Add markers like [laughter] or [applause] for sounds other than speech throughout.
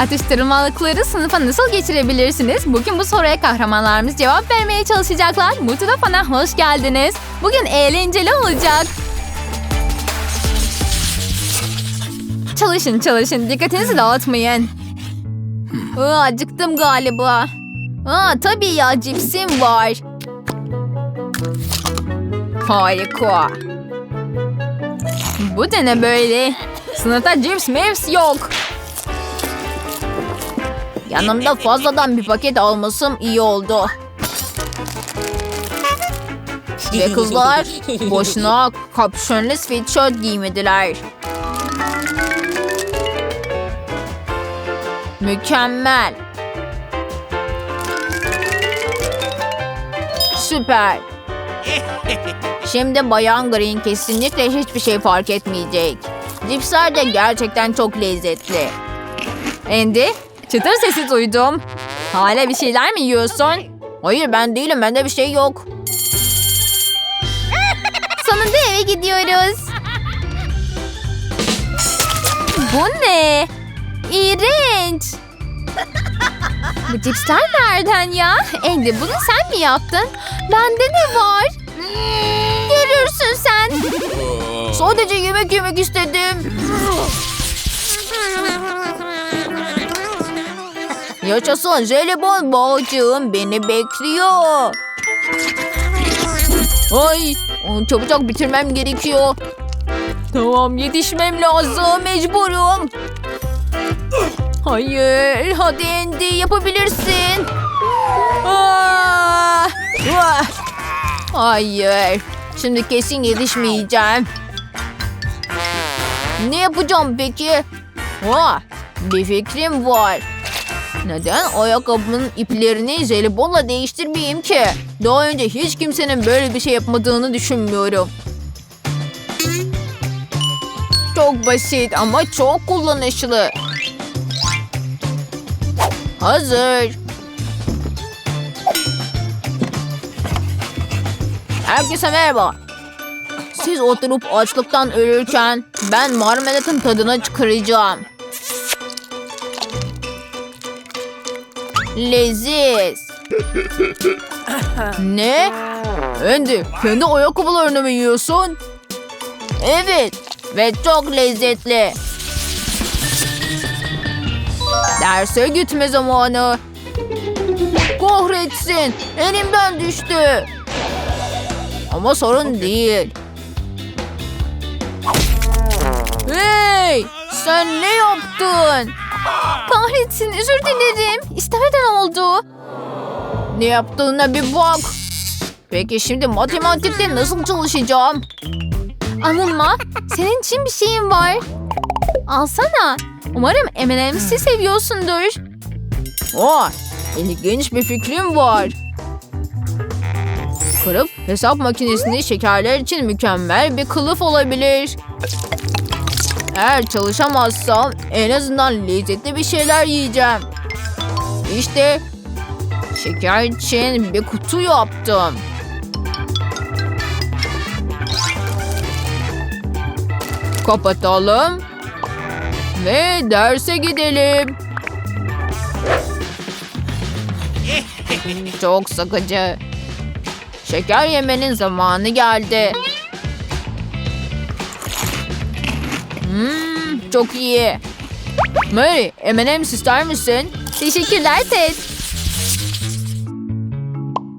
Atıştırmalıkları sınıfa nasıl geçirebilirsiniz? Bugün bu soruya kahramanlarımız cevap vermeye çalışacaklar. Mutlu hoş geldiniz. Bugün eğlenceli olacak. Çalışın çalışın. Dikkatinizi dağıtmayın. Aa, acıktım galiba. Aa, tabii ya cipsim var. Harika. Bu da ne böyle? Sınıfta cips mips yok. Yanımda fazladan bir paket almasım iyi oldu. Ve [laughs] kızlar boşuna kapşonlu sweatshirt giymediler. Mükemmel. Süper. Şimdi Bayan Green kesinlikle hiçbir şey fark etmeyecek. Cipsler de gerçekten çok lezzetli. Andy, çıtır sesi duydum. Hala bir şeyler mi yiyorsun? Hayır ben değilim, bende bir şey yok. Sonunda eve gidiyoruz. Bu ne? İğrenç. Bu cipsler nereden ya? Andy bunu sen mi yaptın? Bende ne var? Görürsün sen. Sadece yemek yemek istedim. Yaşasın jelibon balcığım beni bekliyor. Ay çabucak bitirmem gerekiyor. Tamam yetişmem lazım mecburum. Hayır hadi Andy yapabilirsin. Aa! Ah! Hayır. Şimdi kesin yetişmeyeceğim. Ne yapacağım peki? Aa, bir fikrim var. Neden ayakkabımın iplerini jelibonla değiştirmeyeyim ki? Daha önce hiç kimsenin böyle bir şey yapmadığını düşünmüyorum. Çok basit ama çok kullanışlı. Hazır. Herkese merhaba. Siz oturup açlıktan ölürken ben marmelatın tadına çıkaracağım. Leziz. ne? Andy, kendi ayakkabılarını mı yiyorsun? Evet ve çok lezzetli. Derse gitme zamanı. Kahretsin, elimden düştü. Ama sorun değil. Hey! Sen ne yaptın? Kahretsin özür dilerim. İstemeden oldu. Ne yaptığına bir bak. Peki şimdi matematikte nasıl çalışacağım? Anılma. Senin için bir şeyim var. Alsana. Umarım M&M'si seviyorsundur. Oh, ilginç bir fikrim var. Kırıp hesap makinesini şekerler için mükemmel bir kılıf olabilir. Eğer çalışamazsam en azından lezzetli bir şeyler yiyeceğim. İşte şeker için bir kutu yaptım. Kapatalım. Ve derse gidelim. [laughs] Çok sıkıcı. Şeker yemenin zamanı geldi. Hmm, çok iyi. Mary, M&M's ister misin? Teşekkürler Ted.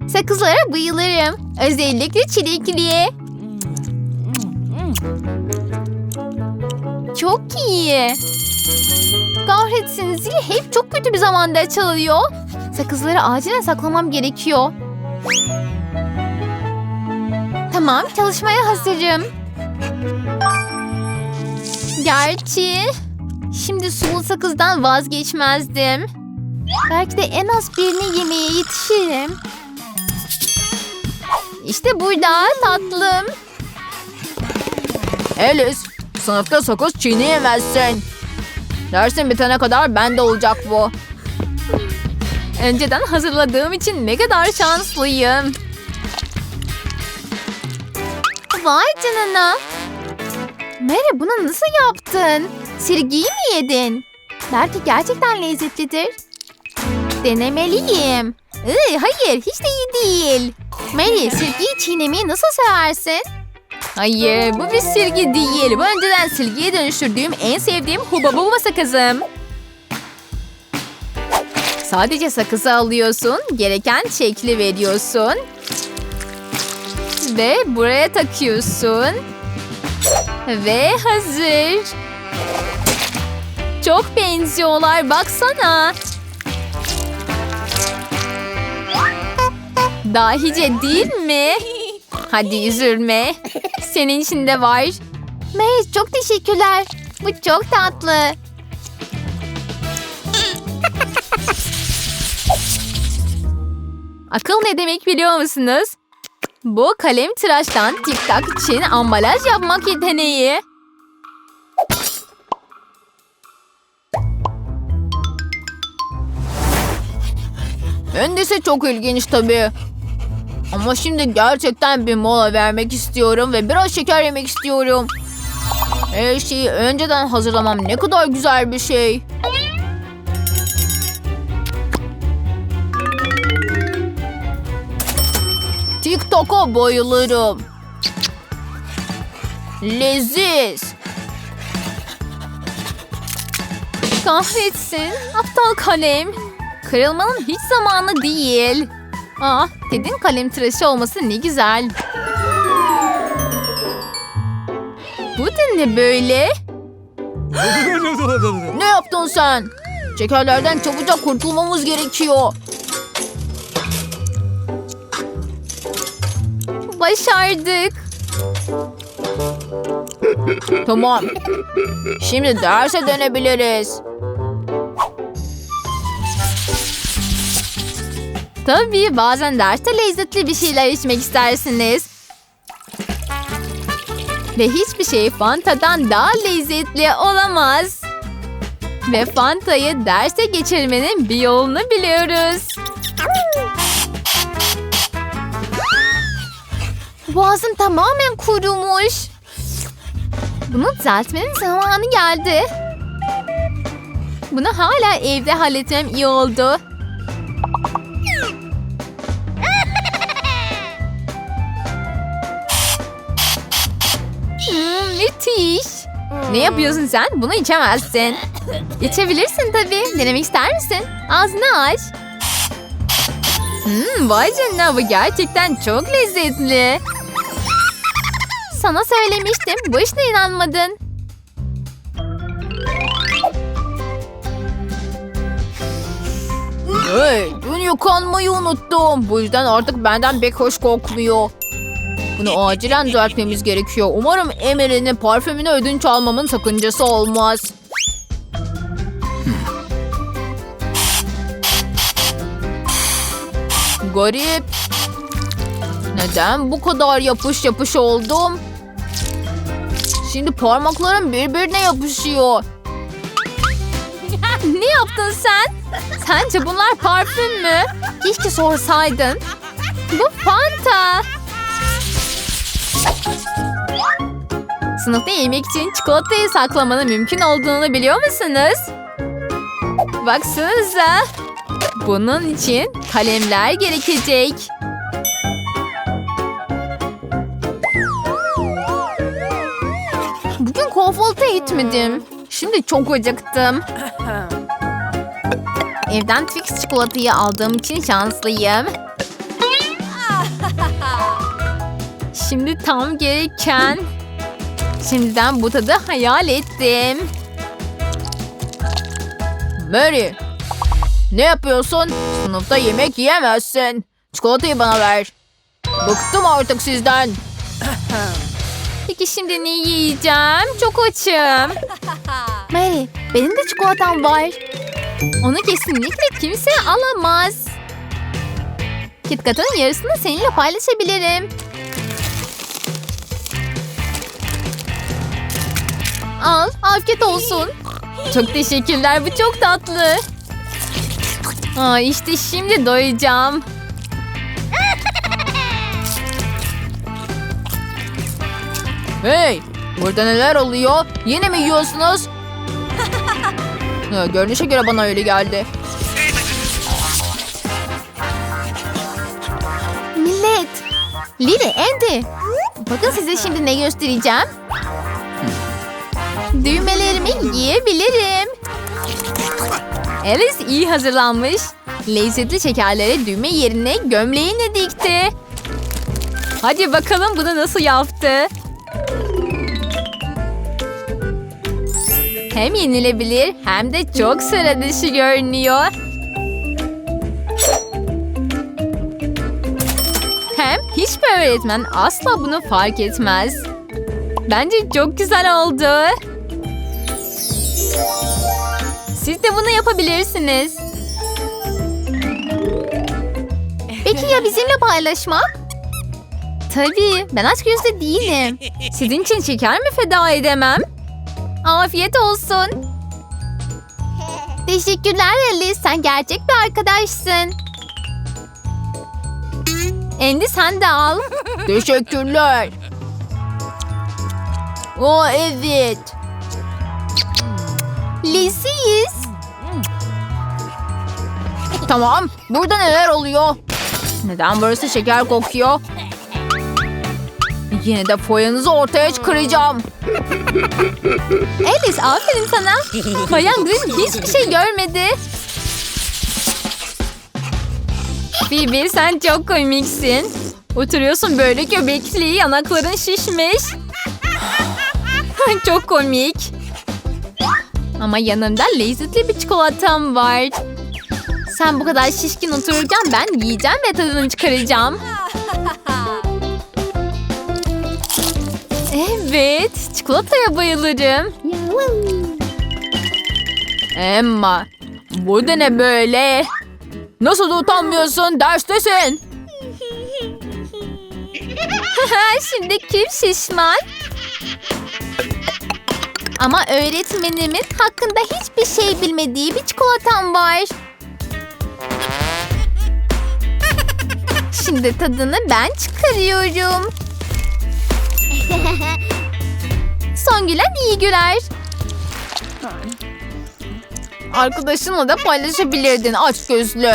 Sakızlara bayılırım. Özellikle çilekliye. Çok iyi. Kahretsin zil hep çok kötü bir zamanda çalıyor. Sakızları acilen saklamam gerekiyor. Tamam çalışmaya hazırım. Gerçi şimdi sulu sakızdan vazgeçmezdim. Belki de en az birini yemeye yetişirim. İşte burada tatlım. Alice, sınıfta sakız çiğneyemezsin. Dersin bitene kadar bende olacak bu. Önceden hazırladığım için ne kadar şanslıyım. Vay canına. Mary bunu nasıl yaptın? Sirgiyi mi yedin? Belki gerçekten lezzetlidir. Denemeliyim. Iy, hayır hiç de iyi değil. Mary silgiyi çiğnemeyi nasıl seversin? Hayır bu bir silgi değil. Bu önceden silgiye dönüştürdüğüm en sevdiğim huba buba sakızım. Sadece sakızı alıyorsun. Gereken şekli veriyorsun. Ve buraya takıyorsun. Ve hazır. Çok benziyorlar baksana. Dahice değil mi? Hadi üzülme. Senin için de var. Mary çok teşekkürler. Bu çok tatlı. Akıl ne demek biliyor musunuz? Bu kalem tıraştan TikTok için ambalaj yapmak yeteneği. Öndesi çok ilginç tabii. Ama şimdi gerçekten bir mola vermek istiyorum ve biraz şeker yemek istiyorum. Her şeyi önceden hazırlamam ne kadar güzel bir şey. TikTok'a bayılırım. Leziz. Kahretsin. Aptal kalem. Kırılmanın hiç zamanı değil. Ah, Ted'in kalem tıraşı olması ne güzel. Bu da ne böyle? Ne yaptın sen? Şekerlerden çabucak kurtulmamız gerekiyor. Başardık. Tamam. Şimdi derse dönebiliriz. Tabii bazen derste lezzetli bir şeyler içmek istersiniz. Ve hiçbir şey Fanta'dan daha lezzetli olamaz. Ve Fanta'yı derse geçirmenin bir yolunu biliyoruz. Boğazım tamamen kurumuş. Bunu düzeltmenin zamanı geldi. Bunu hala evde halletmem iyi oldu. Müthiş. Ne yapıyorsun sen? Bunu içemezsin. [laughs] İçebilirsin tabii. Denemek ister misin? Ağzını aç. Hmm, vay canına bu gerçekten çok lezzetli. Sana söylemiştim. Boşuna inanmadın. Hey, dün yıkanmayı unuttum. Bu yüzden artık benden pek hoş kokmuyor. Bunu acilen düzeltmemiz gerekiyor. Umarım Emery'nin parfümünü ödünç almamın sakıncası olmaz. Garip. Neden bu kadar yapış yapış oldum? Şimdi parmaklarım birbirine yapışıyor. [laughs] ne yaptın sen? Sence bunlar parfüm mü? Keşke sorsaydın. Bu Fanta. Sınıfta yemek için çikolatayı saklamanın mümkün olduğunu biliyor musunuz? Baksanıza. Bunun için kalemler gerekecek. Bugün kahvaltı etmedim. Şimdi çok acıktım. [laughs] Evden Twix çikolatayı aldığım için şanslıyım. Şimdi tam gereken. Şimdiden bu tadı hayal ettim. Mary, ne yapıyorsun? Sınıfta yemek yiyemezsin. Çikolatayı bana ver. Bıktım artık sizden. Peki şimdi ne yiyeceğim? Çok açım. [laughs] Mary benim de çikolatam var. Onu kesinlikle kimse alamaz. KitKat'ın yarısını seninle paylaşabilirim. Al, afiyet olsun. Çok teşekkürler, bu çok tatlı. Aa, işte şimdi doyacağım. Hey, burada neler oluyor? Yine mi yiyorsunuz? [laughs] Ha, görünüşe göre bana öyle geldi. Millet. Lili, Andy. Bakın size şimdi ne göstereceğim. Düğmelerimi giyebilirim. Alice iyi hazırlanmış. Lezzetli şekerlere düğme yerine gömleğini dikti. Hadi bakalım bunu nasıl yaptı. Hem yenilebilir hem de çok sıra dışı görünüyor. Hem hiçbir öğretmen asla bunu fark etmez. Bence çok güzel oldu. Siz de bunu yapabilirsiniz. Peki ya bizimle paylaşmak? Tabii, ben aç gözlü değilim. Sizin için şeker mi feda edemem? Afiyet olsun. Teşekkürler Alice. Sen gerçek bir arkadaşsın. Andy sen de al. Teşekkürler. O evet. Lisiyiz. Tamam, burada neler oluyor? Neden burası şeker kokuyor? Yine de foyanızı ortaya çıkaracağım. Alice aferin sana. Bayan Green hiçbir şey görmedi. Bibi sen çok komiksin. Oturuyorsun böyle göbekli, yanakların şişmiş. [laughs] çok komik. Ama yanımda lezzetli bir çikolatam var. Sen bu kadar şişkin otururken ben yiyeceğim ve tadını çıkaracağım. Evet, çikolataya bayılırım. Emma, bu da ne böyle? Nasıl utanmıyorsun? Derstesin. [laughs] [laughs] Şimdi kim şişman? Ama öğretmenimin hakkında hiçbir şey bilmediği bir çikolatam var. Şimdi tadını ben çıkarıyorum. Son gülen iyi güler. Arkadaşınla da paylaşabilirdin aç gözlü.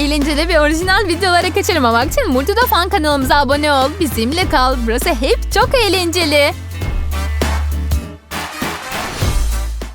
Eğlenceli ve orijinal videolara kaçırmamak için Multida Fan kanalımıza abone ol. Bizimle kal. Burası hep çok eğlenceli.